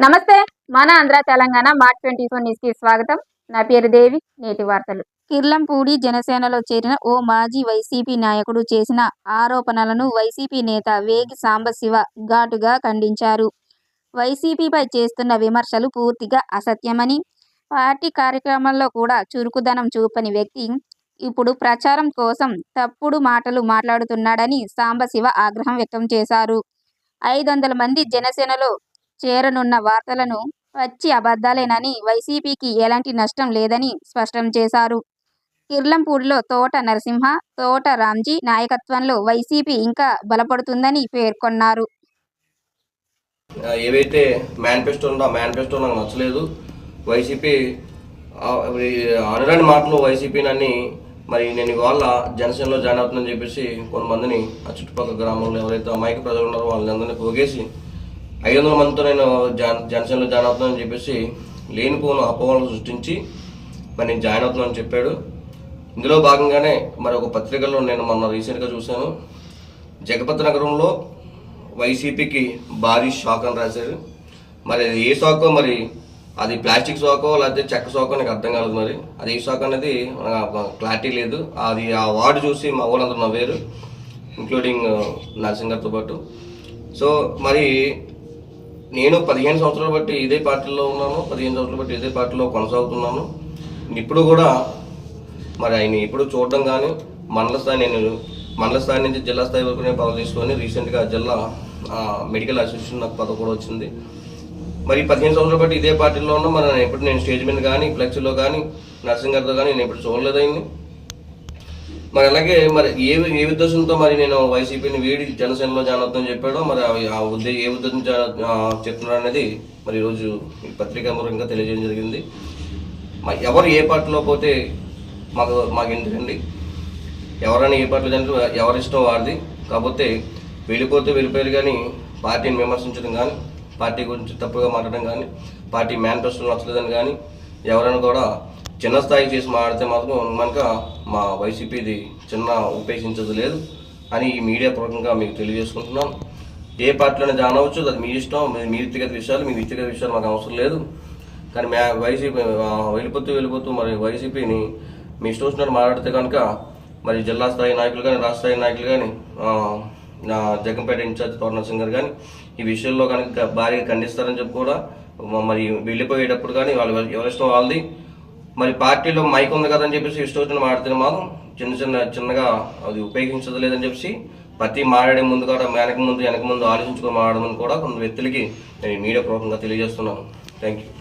నమస్తే మన Andhra Telangana mart twenty four న్యూస్కి స్వాగతం. నా పేరు దేవి నేటి వార్తలు. కిర్లంపూడి జనసేనలో చేరిన ఓ మాజీ వైసీపీ నాయకుడు చేసిన ఆరోపణలను వైసీపీ నేత వేగి సాంబశివ ఘాటుగా ఖండించారు. వైసీపీపై చేస్తున్న విమర్శలు పూర్తిగా అసత్యమని పార్టీ కార్యక్రమాల్లో కూడా చురుకుదనం చూపని వ్యక్తి ఇప్పుడు ప్రచారం కోసం తప్పుడు మాటలు మాట్లాడుతున్నాడని సాంబశివ ఆగ్రహం వ్యక్తం చేశారు. ఐదు వందల మంది జనసేనలో చేరనున్న వార్తలను పచ్చి అబద్ధాలేనని వైసీపీకి ఎలాంటి నష్టం లేదని స్పష్టం చేశారు. కిర్లంపూడిలో తోట నరసింహ తోట రామ్జీ నాయకత్వంలో వైసీపీ ఇంకా బలపడుతుందని పేర్కొన్నారు. ఏవైతే మేనిఫెస్టో ఉందో ఆ మేనిఫెస్టో నాకు నచ్చలేదు. వైసీపీ అనరాని మాటలు వైసీపీ మరి నేను ఇవాళ జనసేనలో జాయిన్ అవుతుందని చెప్పేసి కొంతమందిని ఆ చుట్టుపక్కల గ్రామంలో ఎవరైతే అమాయక ప్రజలు ఉన్నారో వాళ్ళందరినీ పోగేసి ఐదు వందల మందితో నేను జన జనసేనలో జాయిన్ అవుతున్నానని చెప్పేసి లేనిపోను అపోహలు సృష్టించి మరి నేను జాయిన్ అవుతున్నానని చెప్పాడు. ఇందులో భాగంగానే మరి ఒక పత్రికలో నేను మొన్న రీసెంట్గా చూశాను. జగపతి నగరంలో వైసీపీకి భారీ షాక్ అని రాశారు. మరి అది ఏ షాకో మరి? అది ప్లాస్టిక్ షాకో లేకపోతే చెక్క షాకో నాకు అర్థం కాలేదు మరి. అది ఏ షాక్ అనేది క్లారిటీ లేదు. అది ఆ వార్డు చూసి మా వాళ్ళందరూ నవ్వారు ఇంక్లూడింగ్ నర్సింగ్ గారితో పాటు. సో మరి నేను పదిహేను సంవత్సరాలు బట్టి ఇదే పార్టీలో ఉన్నాను పదిహేను సంవత్సరాలు బట్టి ఇదే పార్టీలో కొనసాగుతున్నాను. ఇప్పుడు కూడా మరి ఆయన ఇప్పుడు చూడడం కానీ మండల స్థాయి నేను మండల స్థాయి నుంచి జిల్లా స్థాయి వరకు నేను పదవి తీసుకొని రీసెంట్గా జిల్లా మెడికల్ అసోసియేషన్ నాకు పదవి కూడా వచ్చింది. మరి పదిహేను సంవత్సరాలు బట్టి ఇదే పార్టీలో ఉన్నా మరి ఎప్పుడు నేను స్టేజ్ మీద కానీ ఫ్లెక్స్లో కానీ నర్సింగ్ గారితో కానీ నేను ఎప్పుడు చూడలేదు ఆయన్ని. మరి అలాగే మరి ఏ ఏ ఉద్దేశంతో మరి నేను వైసీపీని వీడి జనసేనలో జాయిన్ అవుతుందని చెప్పాడో మరి అవి- ఆ ఉద్దే ఏ ఉద్దేశం చెప్తున్నాడు అనేది మరి ఈరోజు ఈ పత్రికా మూలంగా తెలియజేయడం జరిగింది. ఎవరు ఏ పార్టీలో పోతే మాకు మాకు ఎందుకండి ఎవరైనా ఏ పార్టీలో జంటూ ఎవరిష్టం వారిది. కాకపోతే వెళ్ళిపోతే వెళ్ళిపోయారు కానీ పార్టీని విమర్శించడం కానీ పార్టీ గురించి తప్పుగా మాట్లాడడం కానీ పార్టీ మేనిఫెస్టో నచ్చలేదని కానీ ఎవరైనా కూడా చిన్న స్థాయి చేసి మాట్లాడితే మాత్రం మనక మా వైసీపీది చిన్న ఉపేక్షించదు లేదు అని ఈ మీడియా పూర్వకంగా మీకు తెలియజేసుకుంటున్నాం. ఏ పార్టీలోనే జాయిన్ అవ్వచ్చు అది మీ ఇష్టం మీ వ్యక్తిగత విషయాలు మీ వ్యక్తిగత విషయాలు మాకు అవసరం లేదు. కానీ మే వైసీపీ వెళ్ళిపోతూ వెళ్ళిపోతూ మరి వైసీపీని మీ ఇష్టం వచ్చినట్టు మాట్లాడితే కనుక మరి జిల్లా స్థాయి నాయకులు కానీ రాష్ట్ర స్థాయి నాయకులు కానీ నా జగంపేట ఇన్ఛార్జ్ తోట సింగ్ గారు కానీ ఈ విషయంలో కనుక భారీగా ఖండిస్తారని చెప్పి కూడా మరి వెళ్ళిపోయేటప్పుడు కానీ వాళ్ళు ఎవరిష్టం వాళ్ళది. మరి పార్టీలో మైక్ ఉంది కదని చెప్పేసి ఇష్టం మాట్లాడితే మాత్రం చిన్న చిన్న చిన్నగా అది ఉపయోగించదు లేదని చెప్పేసి ప్రతి మాట్లాడే ముందు కూడా వెనక ముందు వెనక ముందు ఆలోచించుకొని మాట్లాడమని కూడా కొంత వ్యక్తులకి నేను మీడియా పూర్వకంగా తెలియజేస్తున్నాను. Thank you